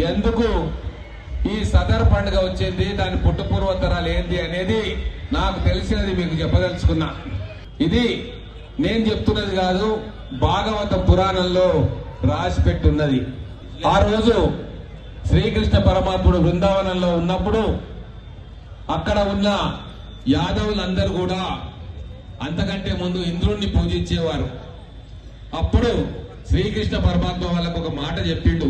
ఎందుకు ఈ సదర్ పండుగ వచ్చింది? దాని పుట్టుపూర్వతరాలు ఏంటి అనేది నాకు తెలిసినది మీకు చెప్పదలుచుకున్నా. ఇది నేను చెప్తున్నది కాదు భాగవత పురాణంలో రాసి పెట్టున్నది ఆ రోజు శ్రీకృష్ణ పరమాత్ముడు బృందావనంలో ఉన్నప్పుడు అక్కడ ఉన్న యాదవులందరూ కూడా అంతకంటే ముందు ఇంద్రుణ్ణి పూజించేవారు. అప్పుడు శ్రీకృష్ణ పరమాత్మ వాళ్ళకు ఒక మాట చెప్పిండు.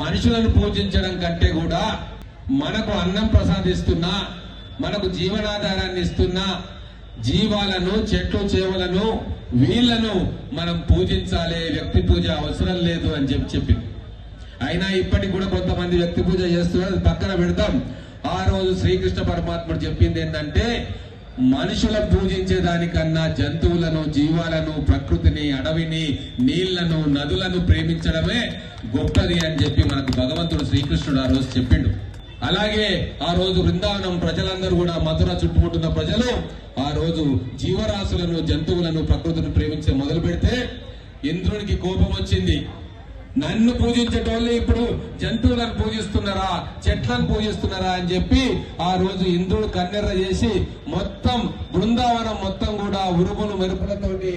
మనుషులను పూజించడం కంటే కూడా మనకు అన్నం ప్రసాదిస్తున్నా మనకు జీవనాధారాన్ని ఇస్తున్నా జీవాలను చెట్లు చేవలను వీళ్ళను మనం పూజించాలి వ్యక్తి పూజ అవసరం లేదు అని చెప్పి చెప్పింది. అయినా ఇప్పటికి కూడా కొంతమంది వ్యక్తి పూజ చేస్తున్నారు పక్కన పెడతాం. ఆ రోజు శ్రీకృష్ణ పరమాత్ముడు చెప్పింది ఏంటంటే మనుషులను పూజించే దానికన్నా జంతువులను జీవాలను ప్రకృతిని అడవిని నీళ్ళను నదులను ప్రేమించడమే గొప్పది అని చెప్పి మనకు భగవంతుడు శ్రీకృష్ణుడు ఆ రోజు చెప్పిండు. అలాగే ఆ రోజు బృందావనం ప్రజలందరూ కూడా మధుర చుట్టుముట్టున్న ప్రజలు ఆ రోజు జీవరాశులను జంతువులను ప్రకృతిని ప్రేమించే మొదలు పెడితే ఇంద్రునికి కోపం వచ్చింది. నన్ను పూజించేటోళ్ళు ఇప్పుడు జంతువులను పూజిస్తున్నారా చెట్లను పూజిస్తున్నారా అని చెప్పి ఆ రోజు ఇంద్రుడు కన్నెర్ర చేసి మొత్తం బృందావనం మొత్తం కూడా ఉరుములు మెరుపులతోటి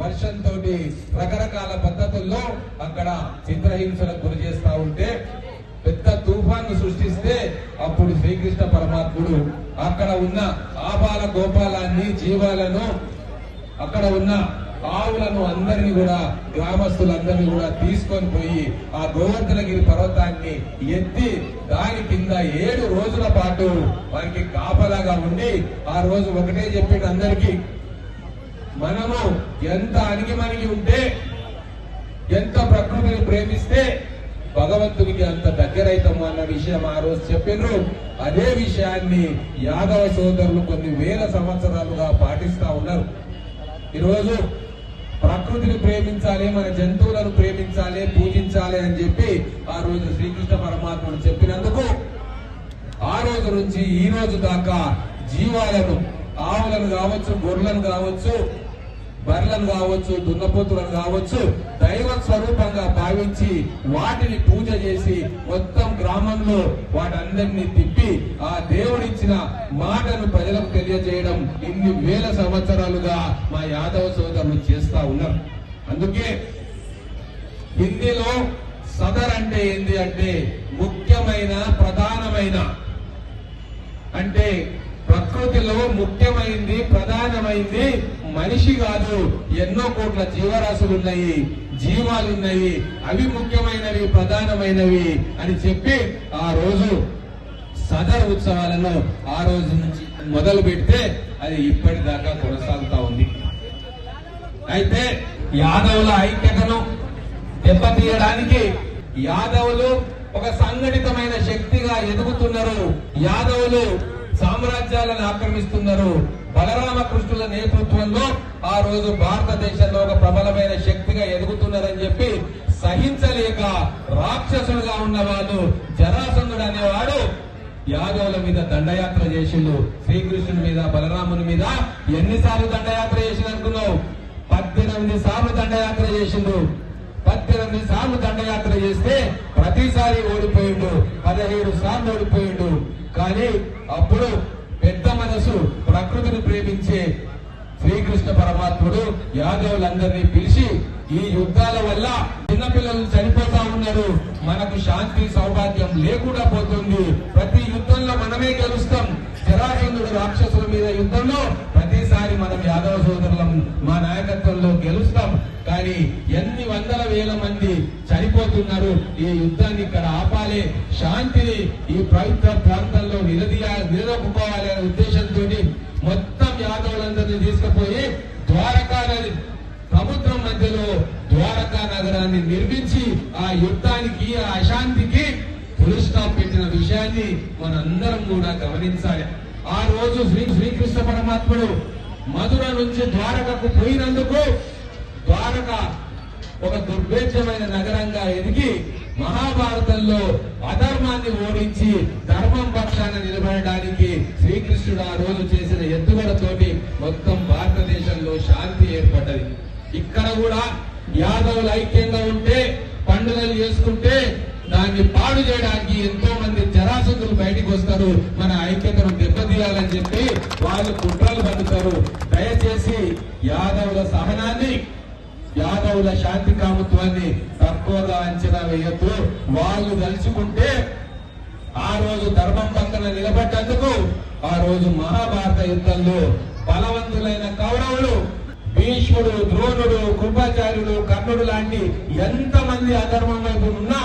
వర్షంతో రకరకాల పద్ధతుల్లో అక్కడ చిత్రహింసలకు గురి చేస్తా ఉంటే పెద్ద తుఫాను సృష్టిస్తే అప్పుడు శ్రీకృష్ణ పరమాత్ముడు అక్కడ ఉన్న ఆపాల గోపాలాన్ని జీవాలను అక్కడ ఉన్న ఆవులను అందరినీ కూడా గ్రామస్తులందరినీ కూడా తీసుకొని పోయి ఆ గోవర్ధనగిరి పర్వతాన్ని ఎత్తి దాని కింద ఏడు రోజుల పాటు వారికి కాపలాగా ఉండి ఆ రోజు ఒకటే చెప్పిండు అందరికీ మనము ఎంత అణిగి మణిగి ఉంటే ఎంత ప్రకృతిని ప్రేమిస్తే భగవంతునికి అంత దగ్గరైతాము అన్న విషయం ఆ రోజు చెప్పినరు అదే విషయాన్ని యాదవ సోదరులు కొన్ని వేల సంవత్సరాలుగా పాటిస్తా ఉన్నారు. ఈరోజు ప్రకృతిని ప్రేమించాలి మన జంతువులను ప్రేమించాలి పూజించాలి అని చెప్పి ఆ రోజు శ్రీకృష్ణ పరమాత్ముడు చెప్పినందుకు ఆ రోజు నుంచి ఈ రోజు దాకా జీవాలను ఆవులను కావచ్చు గొర్రెలను కావచ్చు బర్రెలను కావచ్చు దున్నపోతులను కావచ్చు దైవ స్వరూపంగా భావించి వాటిని పూజ చేసి మొత్తం గ్రామంలో వాటందరినీ తిప్పి ఆ దేవుడిచ్చిన మాటను ప్రజలకు తెలియజేయడం ఇన్ని వేల సంవత్సరాలుగా మా యాదవ సోదరులు చేస్తా ఉన్నారు. అందుకే హిందీలో సదర్ అంటే ఏంది అంటే ముఖ్యమైన ప్రధానమైన. అంటే ప్రకృతిలో ముఖ్యమైంది ప్రధానమైంది మనిషి కాదు ఎన్నో కోట్ల జీవరాశులు ఉన్నాయి జీవాలు ఉన్నాయి అవి ముఖ్యమైనవి ప్రధానమైనవి అని చెప్పి ఆ రోజు సదర్ ఉత్సవాలను ఆ రోజు నుంచి మొదలు పెడితే అది ఇప్పటిదాకా కొనసాగుతా ఉంది. అయితే యాదవుల ఐక్యతను దెబ్బతీయడానికి యాదవులు ఒక సంఘటితమైన శక్తిగా ఎదుగుతున్నారు. యాదవులు సామ్రాజ్యాలను ఆక్రమిస్తున్నారు. బలరామకృష్ణుల నేతృత్వంలో ఆ రోజు భారతదేశంలో ఒక ప్రబలమైన శక్తిగా ఎదుగుతున్నారని చెప్పి సహించలేక రాక్షసుడుగా ఉన్న వాళ్ళు జరాసంధుడు అనేవాడు యాదవుల మీద దండయాత్ర చేసిండు. శ్రీకృష్ణుని మీద బలరాముని మీద ఎన్నిసార్లు దండయాత్ర చేసిన అనుకున్నావు పద్దెనిమిది సార్లు దండయాత్ర చేసిండు. పద్దెనిమిది సార్లు దండయాత్ర చేస్తే ప్రతిసారి ఓడిపోయిండు. పదిహేడు సార్లు ఓడిపోయిండు. కానీ అప్పుడు పెద్ద మనసు ప్రకృతిని ప్రేమించే శ్రీకృష్ణ పరమాత్ముడు యాదవులందరినీ పిలిచి ఈ యుద్ధాల వల్ల చిన్నపిల్లలు చనిపోతా ఉన్నారు. మనకు శాంతి సౌభాగ్యం లేకుండా పోతుంది. ప్రతి యుద్ధంలో మనమే గెలుస్తాం. జరాసంధుడు రాక్షసుల మీద యుద్ధంలో ప్రతిసారి మనం యాదవ సోదరులం మా నాయకత్వంలో గెలుస్తాం. కానీ ఎన్ని వందల వేల మంది చనిపోతున్నారు ఈ యుద్ధాన్ని ఇక్కడ ఆపాలి. శాంతిని ఈ పవిత్ర ప్రాంతంలో నిలదీయ నిలదొక్కుకోవాలి అనే ఉద్దేశంతో మొత్తం యాదవులందరినీ తీసుకుపోయి ద్వారకా నది సముద్రం మధ్యలో ద్వారకా నగరాన్ని నిర్మించి ఆ యుద్ధానికి ఆ అశాంతికి ఫుల్ స్టాప్ పెట్టిన విషయాన్ని మనందరం కూడా గమనించాలి. ఆ రోజు శ్రీ శ్రీకృష్ణ పరమాత్ముడు మధుర నుంచి ద్వారకకు పోయినందుకు ద్వారక ఒక దుర్భేద్యమైన నగరంగా ఎదిగి మహాభారతంలో అధర్మాన్ని ఓడించి ధర్మం పక్షాన నిలబడడానికి శ్రీకృష్ణుడు ఆ రోజు చేసిన ఎత్తుగడతోటి మొత్తం భారతదేశంలో శాంతి ఏర్పడ్డది. ఇక్కడ కూడా యాదవులు ఐక్యంగా ఉంటే పండుగలు చేసుకుంటే దాన్ని పాడు చేయడానికి ఎంతో మంది జరాసంతులు బయటికి వస్తారు. మన ఐక్యతను దెబ్బతీయాలని చెప్పి వాళ్ళు కుట్రలు పన్నుతారు దయచేసి యాదవుల సహనాన్ని యాదవుల శాంతి కామత్వాన్ని తక్కువగా అంచనా వేయొద్దు. వాళ్ళు తలుచుకుంటే ఆ రోజు ధర్మం పక్కన నిలబడ్డందుకు ఆ రోజు మహాభారత యుద్ధంలో బలవంతులైన కౌరవులు భీష్ముడు ద్రోణుడు కృపాచార్యుడు కర్ణుడు లాంటి ఎంతమంది అధర్మం వైపు ఉన్నా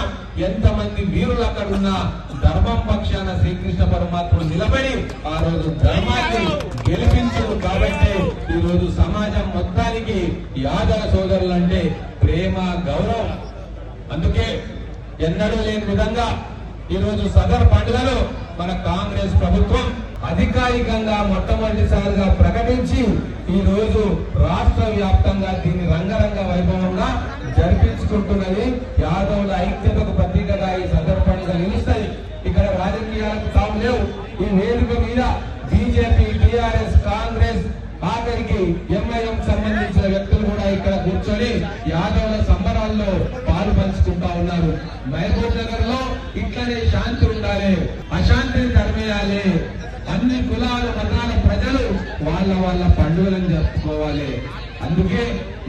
ఎంతమంది వీరులు అక్కడ ఉన్నా ధర్మం పక్షాన శ్రీకృష్ణ పరమాత్ముడు నిలబడి ఆ రోజు ధర్మాన్ని గెలిపించు కాబట్టి ఈ రోజు సమాజం మొత్తానికి యాదవ సోదరులు అంటే ప్రేమ గౌరవం. అందుకే ఎన్నడూ లేని విధంగా ఈ రోజు సదర్ పండుగలు మన కాంగ్రెస్ ప్రభుత్వం అధికారికంగా మొట్టమొదటిసారిగా ప్రకటించి ఈ రోజు రాష్ట్ర వ్యాప్తంగా దీన్ని రంగరంగ వైభవంగా జరిపించుకుంటున్నది. యాదవుల ఐక్యతకు ప్రతీకగా ఈ సదర్ పండుగ నిలుస్తాయి ఇక్కడ రాజకీయాలకు తాము లేవు. ఈ వేదిక మీద బీజేపీ టిఆర్ఎస్ కాంగ్రెస్ ఆఖరికి ఎంఐఎం సంబంధించిన వ్యక్తులు కూడా ఇక్కడ కూర్చొని యాదవుల సంబరాల్లో పాలు పంచుకుంటా ఉన్నారు. మహబూబ్ నగర్లో ఇట్లనే శాంతి ఉండాలి అశాంతిని తరిమేయాలి. అన్ని కులాల మతాల ప్రజలు వాళ్ళ వాళ్ళ పండుగలను జరుపుకోవాలి. అందుకే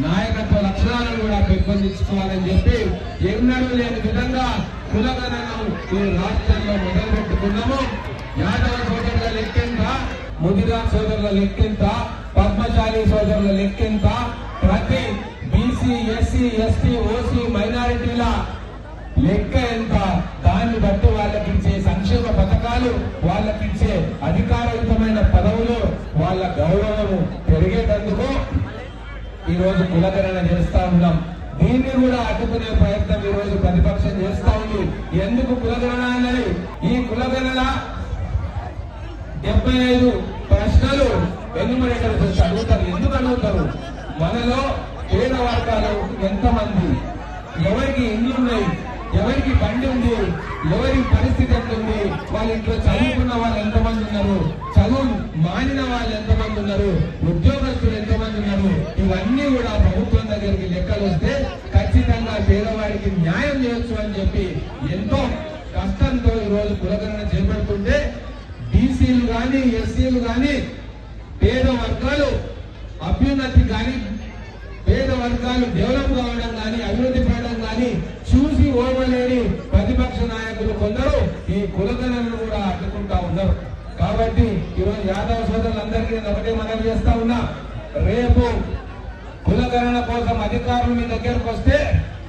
నాయకత్వ లక్షణాలను కూడా పెంపొందించుకోవాలని చెప్పి ఎన్నడూ లేని విధంగా కులగణను ఈ రాష్ట్రంలో మొదలు పెట్టుకున్నాము యాదవ సోదరుల లెక్కెంత ముదిరా సోదరుల లెక్కెంత పద్మశాలి సోదరుల లెక్కెంత ప్రతి బీసీ ఎస్సీ ఎస్టీ ఓసీ మైనారిటీల లెక్క ఎంత? దాన్ని బట్టి వాళ్ళకి ఇచ్చే సంక్షేమ పథకాలు వాళ్ళకి ఇచ్చే అధికారయుతమైన పదవులు వాళ్ళ గౌరవము పెరిగేటందుకు ఈరోజు కులగణన చేస్తా ఉన్నాం. దీన్ని కూడా అడ్డుకునే ప్రయత్నం ఈ రోజు ప్రతిపక్షం చేస్తా ఉంది. ఎందుకు కులగణన అన్నది? ఈ కులగణన డెబ్బై ఐదు ప్రశ్నలు ఎన్నుమరేటర్ అడుగుతారు. ఎందుకు అడుగుతారు? మనలో పేద వర్గాలు ఎంతమంది? ఎవరికి ఇల్లు ఉన్నాయి? ఎవరికి బండి ఉంది? ఎవరి పరిస్థితి ఎట్లుంది? వాళ్ళ ఇంట్లో చదువుకున్న వాళ్ళు ఎంతమంది ఉన్నారు? చదువు మానిన వాళ్ళు ఎంతమంది ఉన్నారు? ఉద్యోగస్తులు ఎంతమంది ఉన్నారు? ఇవన్నీ కూడా ప్రభుత్వం దగ్గరికి లెక్కలు వస్తే ఖచ్చితంగా పేదవాడికి న్యాయం చేయొచ్చు అని చెప్పి ఎంతో కష్టంతో ఈరోజు రోజు కులగణన చేపడుతుంటే బీసీలు కానీ ఎస్సీలు కానీ పేద వర్గాలు అభ్యున్నతి కానీ పేద వర్గాలు డెవలప్ కావడం కానీ అభివృద్ధి పడడం కానీ చూసి ప్రతిపక్ష నాయకులు కొందరు ఈ కులగణను కూడా అడ్డుకుంటా ఉన్నారు. కాబట్టి ఈరోజు యాదవ సోదరులందరికీ నేను ఒకటే మనవి చేస్తా ఉన్నా. రేపు కులగణన కోసం అధికారులు మీ దగ్గరకు వస్తే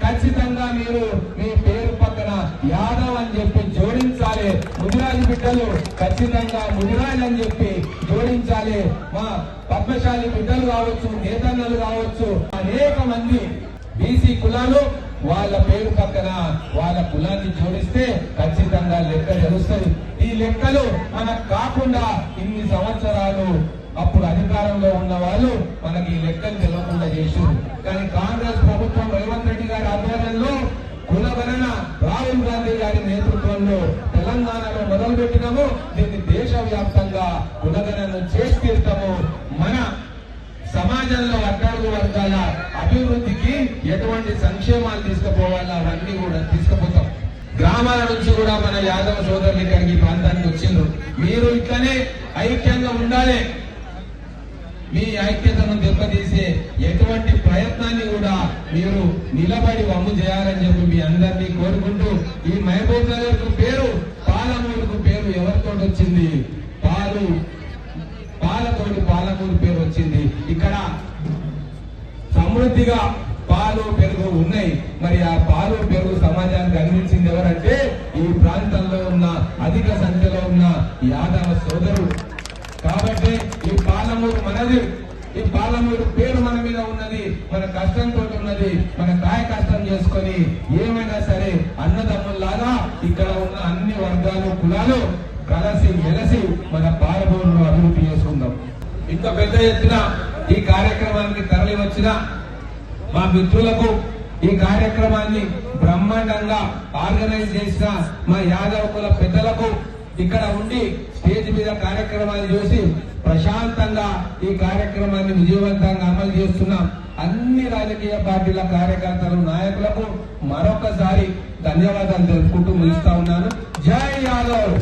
ఖచ్చితంగా మీరు మీ పేరు పక్కన యాదవ్ అని చెప్పి జోడించాలి. ముదిరాజు బిడ్డలు ఖచ్చితంగా ముదిరాజు అని చెప్పి జోడించాలి. మా పద్మశాలి బిడ్డలు కావచ్చు నేతన్నలు కావచ్చు అనేక మంది బీసీ కులాలు వాళ్ళ పేరు పక్కన వాళ్ళ కులాన్ని జోడిస్తే ఖచ్చితంగా లెక్క తెలుస్తుంది. ఈ లెక్కలు మనకు కాకుండా ఇన్ని సంవత్సరాలు అప్పుడు అధికారంలో ఉన్న వాళ్ళు మనకి ఈ లెక్కలు తెలవకుండా చేశారు కానీ కాంగ్రెస్ ప్రభుత్వం రేవంత్ రెడ్డి గారి ఆధ్వర్యంలో కులగణన రాహుల్ గాంధీ గారి నేతృత్వంలో తెలంగాణలో మొదలుపెట్టినాము. దీన్ని దేశవ్యాప్తంగా కులగణను చేసి తీరుతాము సమాజంలో అట్టడుగు వర్గాల అభివృద్ధికి ఎటువంటి సంక్షేమాలు తీసుకుపోవాలా అవన్నీ కూడా తీసుకుపోతాం. గ్రామాల నుంచి కూడా మన యాదవ సోదరులు ఇక్కడికి ప్రాంతానికి వచ్చిండ్రు. మీరు ఇట్లనే ఐక్యంగా ఉండాలి. మీ ఐక్యతను దెబ్బతీసే ఎటువంటి ప్రయత్నాన్ని కూడా మీరు నిలబడి వమ్ము చేయాలని చెప్పి మీ అందరినీ కోరుకుంటూ ఈ మహబూబ్ నగర్కు పేరు పాలమూరుకు పేరు ఎవరితో వచ్చింది? పాలు పాలతోటి పాలమూరు పేరు వచ్చింది. ఇక్కడ సమృద్ధిగా పాలు పెరుగు ఉన్నాయి. మరి ఆ పాలు పెరుగు సమాజానికి అందించింది ఎవరంటే ఈ ప్రాంతంలో ఉన్న అధిక సంఖ్యలో ఉన్న యాదవ సోదరుడు. కాబట్టి ఈ పాలమూరు మనది. ఈ పాలమూరు పేరు మన మీద ఉన్నది. మన కష్టంతో ఉన్నది. మన కాయ కష్టం చేసుకొని ఏమైనా సరే అన్నదమ్ముల్లాగా ఇక్కడ ఉన్న అన్ని వర్గాలు కులాలు కలసి మెలసి మన పాలమూరును అభివృద్ధి చేసుకుందాం. ఇంత పెద్ద ఎత్తున ఈ కార్యక్రమానికి తరలి వచ్చిన మా మిత్రులకు ఈ కార్యక్రమాన్ని బ్రహ్మాండంగా ఆర్గనైజ్ చేసిన మా యాదవ కుల పెద్దలకు ఇక్కడ ఉండి స్టేజ్ మీద కార్యక్రమాన్ని చూసి ప్రశాంతంగా ఈ కార్యక్రమాన్ని విజయవంతంగా అమలు చేస్తున్నాం. అన్ని రాజకీయ పార్టీల కార్యకర్తలు నాయకులకు మరొకసారి ధన్యవాదాలు తెలుపుకుంటూ ముగిస్తా ఉన్నాను. జై యాదవ్!